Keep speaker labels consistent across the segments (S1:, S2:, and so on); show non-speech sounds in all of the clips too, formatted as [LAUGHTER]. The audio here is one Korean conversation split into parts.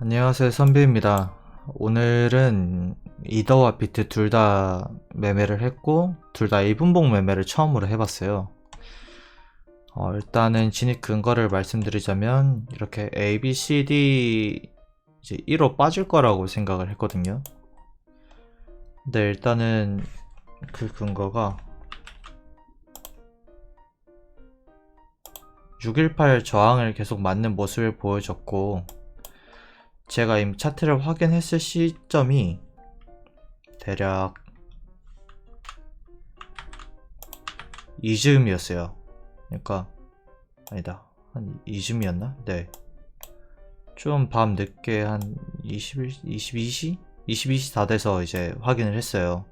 S1: 안녕하세요 선비입니다. 오늘은 이더와 비트 둘 다 매매를 했고 둘다 1분봉 매매를 처음으로 해봤어요. 어, 일단은 진입 근거를 말씀드리자면 이렇게 A, B, C, D 이제 1호 빠질 거라고 생각을 했거든요. 근데 일단은 그 근거가 618 저항을 계속 맞는 모습을 보여줬고 제가 이미 차트를 확인했을 시점이 대략 이즈음이었어요. 그러니까 아니다 한 이즈음이었나? 네. 좀 밤 늦게 한 21, 22시? 22시 다 돼서 이제 확인을 했어요.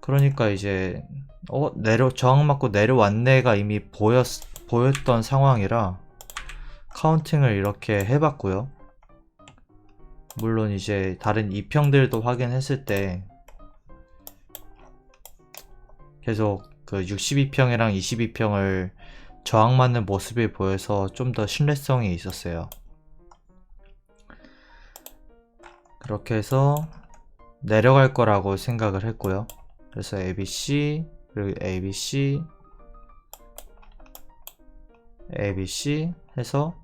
S1: 그러니까 이제 어 내려 저항 맞고 내려왔네가 이미 보였 보였던 상황이라 카운팅을 이렇게 해봤고요. 물론 이제 다른 이평들도 확인했을 때 계속 그 62평이랑 22평을 저항 맞는 모습이 보여서 좀 더 신뢰성이 있었어요. 그렇게 해서 내려갈 거라고 생각을 했고요. 그래서 ABC 그리고 ABC ABC 해서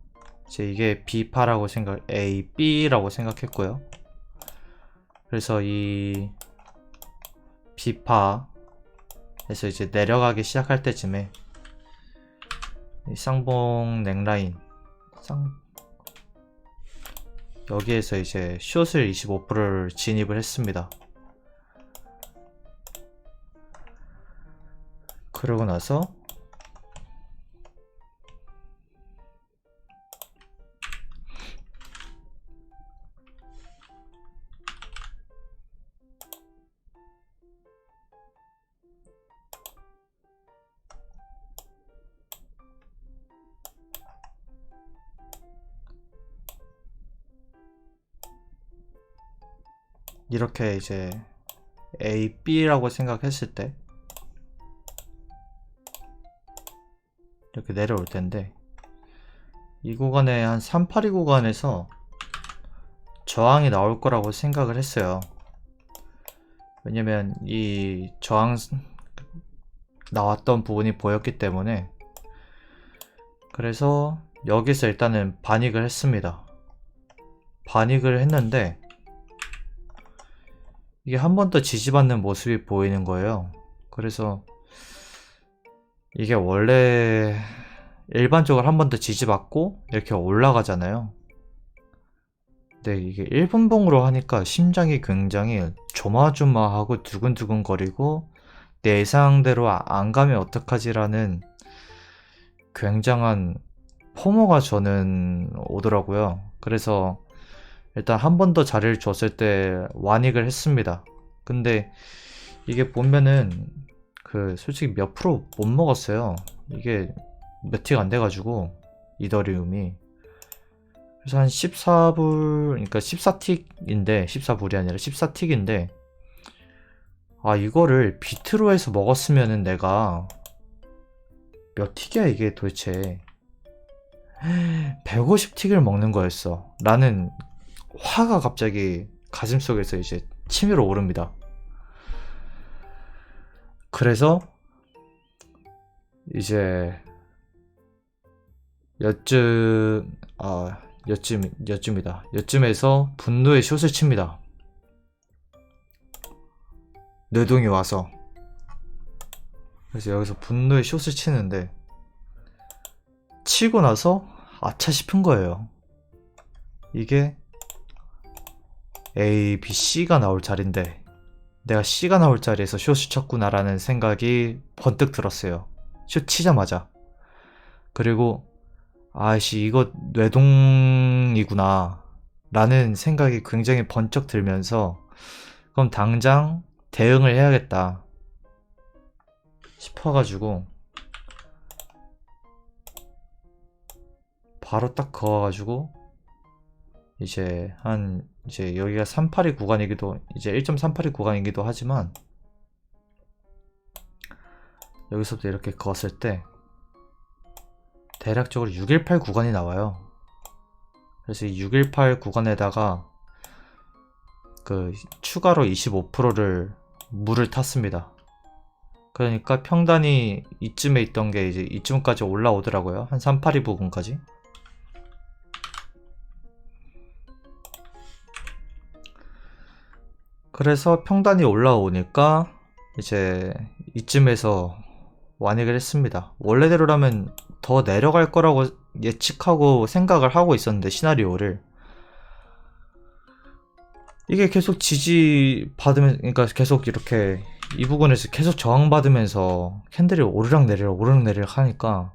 S1: 이제 이게 B파라고 생각, A, B라고 생각했고요. 그래서 이 B파 에서 이제 내려가기 시작할 때쯤에 이 쌍봉 넥라인 쌍 여기에서 이제 숏을 25%를 진입을 했습니다. 그러고 나서 이렇게 이제 A, B라고 생각했을 때 이렇게 내려올 텐데 이 구간에 한 382 구간에서 저항이 나올 거라고 생각을 했어요. 왜냐면 이 저항 나왔던 부분이 보였기 때문에 그래서 여기서 일단은 반익을 했습니다. 반익을 했는데 이게 한 번 더 지지받는 모습이 보이는 거예요. 그래서 이게 원래 일반적으로 한 번 더 지지받고 이렇게 올라가잖아요. 근데 이게 1분봉으로 하니까 심장이 굉장히 조마조마하고 두근두근 거리고 내 예상대로 아- 안 가면 어떡하지라는 굉장한 포모가 저는 오더라고요. 그래서 일단 한 번 더 자리를 줬을 때 완익을 했습니다. 근데 이게 보면은 그 솔직히 몇 프로 못 먹었어요. 이게 몇틱안 돼가지고 이더리움이 그래서 한 14불 그러니까 14틱인데 14불이 아니라 14틱인데 아 이거를 비트로 해서 먹었으면은 내가 몇 틱이야 이게 도대체 [GASPS] 150틱을 먹는 거였어 라는 화가 갑자기 가슴속에서 이제 치밀어 오릅니다. 그래서 이제 여쯤 아 여쯤 여쯤이다. 여쯤에서 분노의 숏을 칩니다. 뇌동이 와서 그래서 여기서 분노의 숏을 치는데 치고 나서 아차 싶은 거예요. 이게 A, B, C가 나올 자리인데 내가 C가 나올 자리에서 숏을 쳤구나라는 생각이 번뜩 들었어요. 숏 치자마자. 그리고 아씨 이거 뇌동이구나 라는 생각이 굉장히 번쩍 들면서 그럼 당장 대응을 해야겠다 싶어가지고 바로 딱 그어가지고 이제 한 이제 여기가 382 구간이기도 이제 1.382 구간이기도 하지만 여기서부터 이렇게 그었을 때 대략적으로 618 구간이 나와요. 그래서 618 구간에다가 그 추가로 25%를 물을 탔습니다. 그러니까 평단이 이쯤에 있던 게 이제 이쯤까지 올라오더라고요. 한 382 부분까지. 그래서 평단이 올라오니까 이제 이쯤에서 완익을 했습니다. 원래대로라면 더 내려갈 거라고 예측하고 생각을 하고 있었는데 시나리오를 이게 계속 지지 받으면 그러니까 계속 이렇게 이 부분에서 계속 저항 받으면서 캔들이 오르락 내리락 오르락 내리락 하니까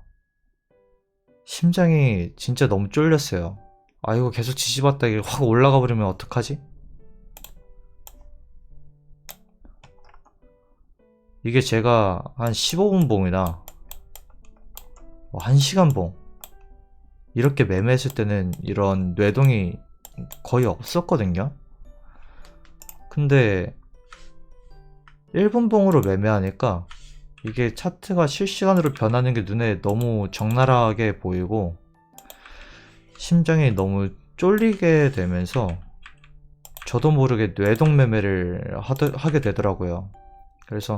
S1: 심장이 진짜 너무 쫄렸어요. 아 이거 계속 지지받다 이게 확 올라가 버리면 어떡하지? 이게 제가 한 15분 봉이나 1시간 봉 이렇게 매매했을 때는 이런 뇌동이 거의 없었거든요. 근데 1분 봉으로 매매하니까 이게 차트가 실시간으로 변하는 게 눈에 너무 적나라하게 보이고 심장이 너무 쫄리게 되면서 저도 모르게 뇌동 매매를 하더, 하게 되더라고요. 그래서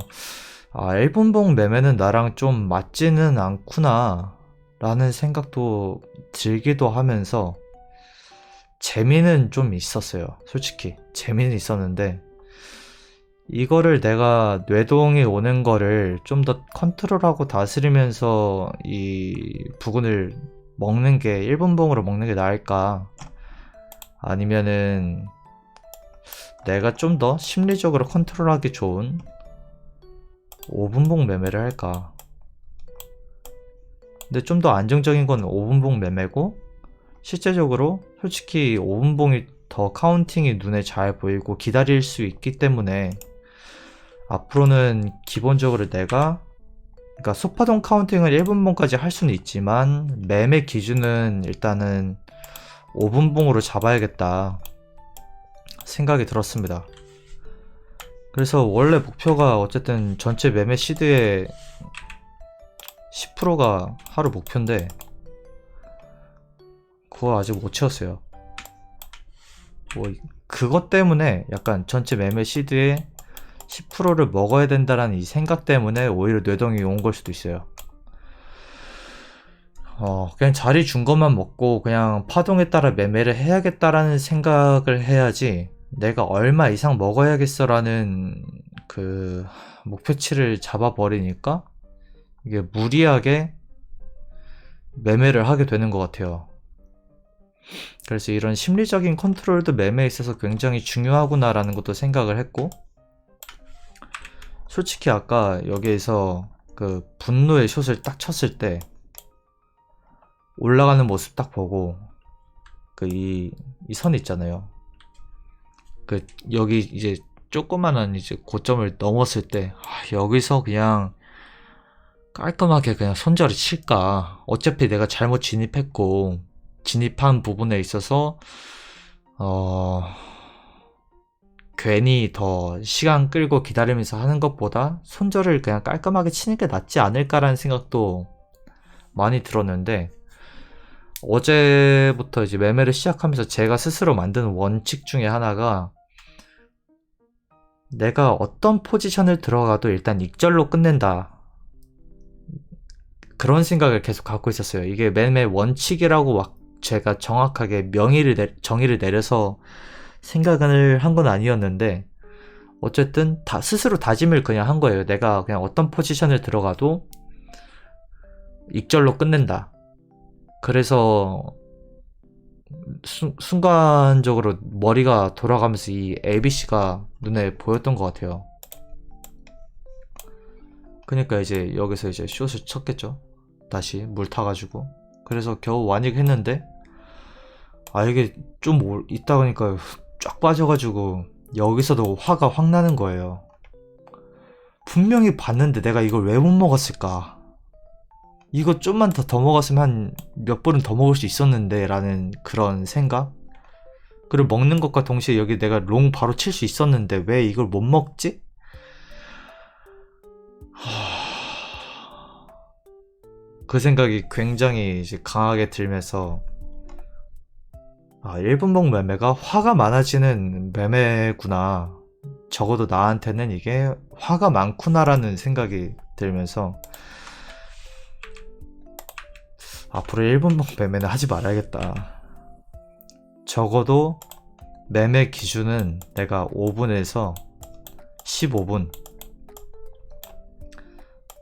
S1: 아 1분 봉 매매는 나랑 좀 맞지는 않구나 라는 생각도 들기도 하면서 재미는 좀 있었어요. 솔직히 재미는 있었는데 이거를 내가 뇌동이 오는 거를 좀 더 컨트롤하고 다스리면서 이 부분을 먹는 게 1분봉으로 먹는 게 나을까? 아니면은 내가 좀 더 심리적으로 컨트롤하기 좋은 5분봉 매매를 할까? 근데 좀 더 안정적인 건 5분봉 매매고 실제적으로 솔직히 5분봉이 더 카운팅이 눈에 잘 보이고 기다릴 수 있기 때문에 앞으로는 기본적으로 내가 그러니까 소파동 카운팅을 1분봉까지 할 수는 있지만 매매 기준은 일단은 5분봉으로 잡아야겠다 생각이 들었습니다. 그래서 원래 목표가 어쨌든 전체 매매 시드의 10%가 하루 목표인데 그거 아직 못 채웠어요. 뭐 그것 때문에 약간 전체 매매 시드의 10%를 먹어야 된다라는 이 생각 때문에 오히려 뇌동이 온 걸 수도 있어요. 어, 그냥 자리 준 것만 먹고 그냥 파동에 따라 매매를 해야겠다라는 생각을 해야지 내가 얼마 이상 먹어야겠어라는 그 목표치를 잡아버리니까 이게 무리하게 매매를 하게 되는 것 같아요. 그래서 이런 심리적인 컨트롤도 매매에 있어서 굉장히 중요하구나라는 것도 생각을 했고, 솔직히 아까 여기에서 그 분노의 숏을 딱 쳤을 때 올라가는 모습 딱 보고 그 이 이 선 있잖아요. 그 여기 이제 조그만한 이제 고점을 넘었을 때 아, 여기서 그냥 깔끔하게 그냥 손절을 칠까? 어차피 내가 잘못 진입했고 진입한 부분에 있어서 어 괜히 더 시간 끌고 기다리면서 하는 것보다 손절을 그냥 깔끔하게 치는 게 낫지 않을까라는 생각도 많이 들었는데 어제부터 이제 매매를 시작하면서 제가 스스로 만든 원칙 중에 하나가 내가 어떤 포지션을 들어가도 일단 익절로 끝낸다. 그런 생각을 계속 갖고 있었어요. 이게 매매 원칙이라고 막 제가 정확하게 명의를 내, 정의를 내려서 생각을 한 건 아니었는데 어쨌든 다 스스로 다짐을 그냥 한 거예요. 내가 그냥 어떤 포지션을 들어가도 익절로 끝낸다. 그래서 수, 순간적으로 머리가 돌아가면서 이 ABC가 눈에 보였던 것 같아요. 그러니까 이제 여기서 이제 숏을 쳤겠죠. 다시 물 타가지고. 그래서 겨우 완익했는데 아 이게 좀 있다 보니까 쫙 빠져가지고 여기서도 화가 확 나는 거예요. 분명히 봤는데 내가 이걸 왜 못 먹었을까? 이거 좀만 더 더 먹었으면 한 몇 번은 더 먹을 수 있었는데 라는 그런 생각? 그리고 먹는 것과 동시에 여기 내가 롱 바로 칠 수 있었는데 왜 이걸 못 먹지? 그 생각이 굉장히 이제 강하게 들면서 아, 1분봉 매매가 화가 많아지는 매매구나. 적어도 나한테는 이게 화가 많구나라는 생각이 들면서 앞으로 1분봉 매매는 하지 말아야겠다. 적어도 매매 기준은 내가 5분에서 15분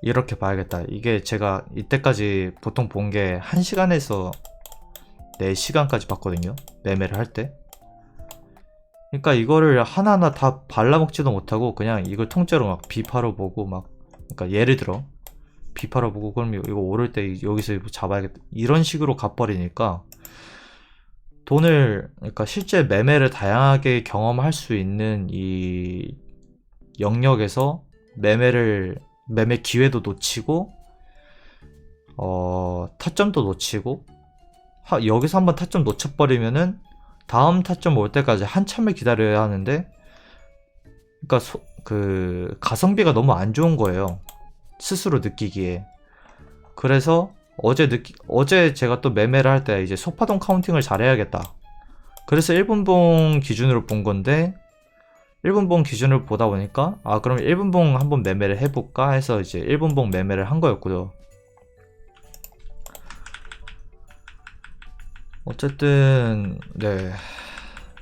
S1: 이렇게 봐야겠다. 이게 제가 이때까지 보통 본 게 1시간에서 4시간까지 봤거든요. 매매를 할 때. 그러니까 이거를 하나하나 다 발라먹지도 못하고 그냥 이걸 통째로 막 비파로 보고 막 그러니까 예를 들어 비파로 보고 그럼 이거 오를 때 여기서 잡아야겠다. 이런 식으로 가버리니까 돈을 그러니까 실제 매매를 다양하게 경험할 수 있는 이 영역에서 매매를 매매 기회도 놓치고 어 타점도 놓치고 하- 여기서 한번 타점 놓쳐버리면은 다음 타점 올 때까지 한참을 기다려야 하는데 그러니까 소- 그 가성비가 너무 안 좋은 거예요 스스로 느끼기에. 그래서 어제 느끼 어제 제가 또 매매를 할 때 이제 소파동 카운팅을 잘해야겠다. 그래서 1분봉 기준으로 본 건데 1분봉 기준으로 보다 보니까 아 그럼 1분봉 한번 매매를 해볼까 해서 이제 1분봉 매매를 한 거였고요. 어쨌든 네.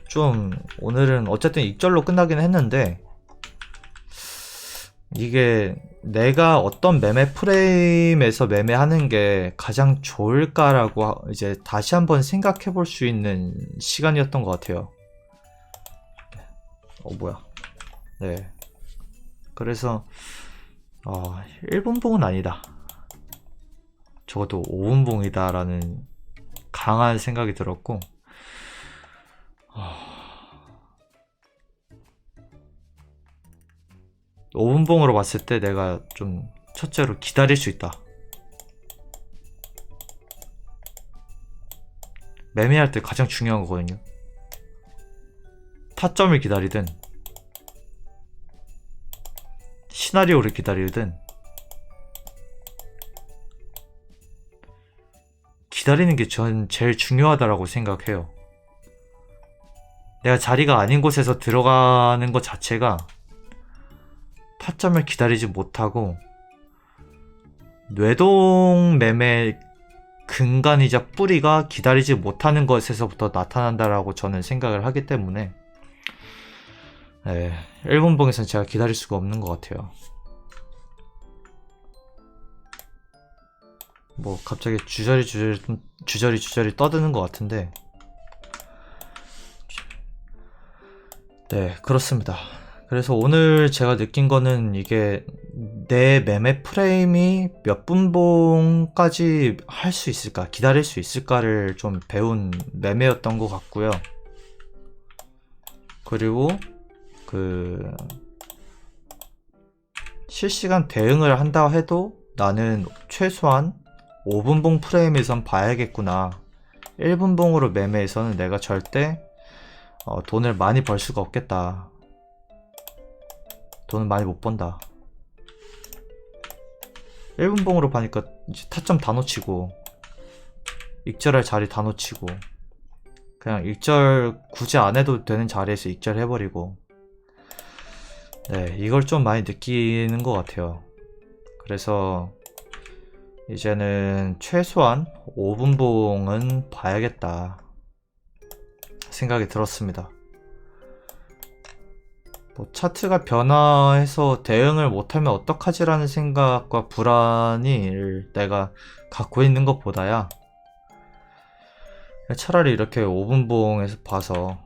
S1: 좀 오늘은 어쨌든 익절로 끝나긴 했는데 이게 내가 어떤 매매 프레임에서 매매하는 게 가장 좋을까라고 하- 이제 다시 한번 생각해 볼 수 있는 시간이었던 것 같아요. 어, 뭐야. 네. 그래서, 어, 1분봉은 아니다. 적어도 5분봉이다라는 강한 생각이 들었고, 아, 5분봉으로 봤을 때 내가 좀 첫째로 기다릴 수 있다. 매매할 때 가장 중요한 거거든요. 타점을 기다리든, 시나리오를 기다리든, 기다리는 게 전 제일 중요하다라고 생각해요. 내가 자리가 아닌 곳에서 들어가는 것 자체가 타점을 기다리지 못하고 뇌동 매매 근간이자 뿌리가 기다리지 못하는 것에서부터 나타난다라고 저는 생각을 하기 때문에 네, 1분봉에서는 제가 기다릴 수가 없는 것 같아요. 뭐 갑자기 주저리 주저리 주저리 주저리 떠드는 것 같은데 네 그렇습니다. 그래서 오늘 제가 느낀 거는 이게 내 매매 프레임이 몇 분봉까지 할 수 있을까 기다릴 수 있을까를 좀 배운 매매였던 것 같고요. 그리고 그 실시간 대응을 한다 해도 나는 최소한 5분봉 프레임에선 봐야겠구나. 1분봉으로 매매해서는 내가 절대 어, 돈을 많이 벌 수가 없겠다. 돈을 많이 못 번다. 1분봉으로 봐니까 이제 타점 다 놓치고 익절할 자리 다 놓치고 그냥 익절 굳이 안 해도 되는 자리에서 익절 해버리고 네 이걸 좀 많이 느끼는 것 같아요. 그래서 이제는 최소한 5분봉은 봐야겠다 생각이 들었습니다. 뭐 차트가 변화해서 대응을 못하면 어떡하지라는 생각과 불안을 내가 갖고 있는 것보다야 차라리 이렇게 5분봉에서 봐서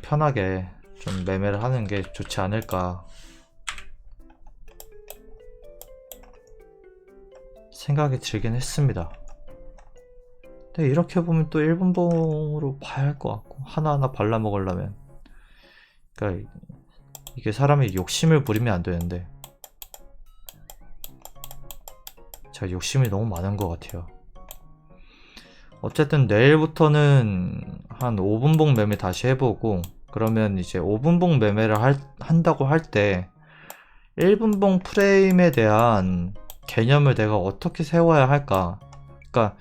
S1: 편하게 좀 매매를 하는 게 좋지 않을까 생각이 들긴 했습니다. 근데 이렇게 보면 또 1분봉으로 봐야 할 것 같고 하나하나 발라먹으려면 그러니까 이게 사람이 욕심을 부리면 안 되는데 제가 욕심이 너무 많은 것 같아요. 어쨌든 내일부터는 한 5분봉 매매 다시 해보고 그러면 이제 5분봉 매매를 할- 한다고 할 때 1분봉 프레임에 대한 개념을 내가 어떻게 세워야 할까? 그러니까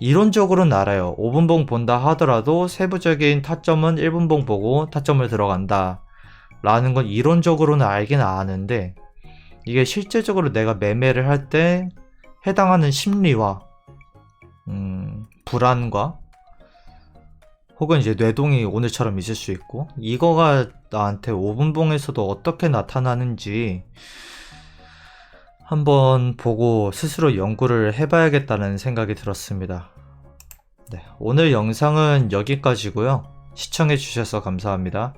S1: 이론적으로는 알아요. 5분봉 본다 하더라도 세부적인 타점은 1분봉 보고 타점을 들어간다. 라는 건 이론적으로는 알긴 아는데 이게 실제적으로 내가 매매를 할 때 해당하는 심리와 음, 불안과 혹은 이제 뇌동이 오늘처럼 있을 수 있고 이거가 나한테 5분봉에서도 어떻게 나타나는지 한번 보고 스스로 연구를 해봐야겠다는 생각이 들었습니다. 네, 오늘 영상은 여기까지고요. 시청해주셔서 감사합니다.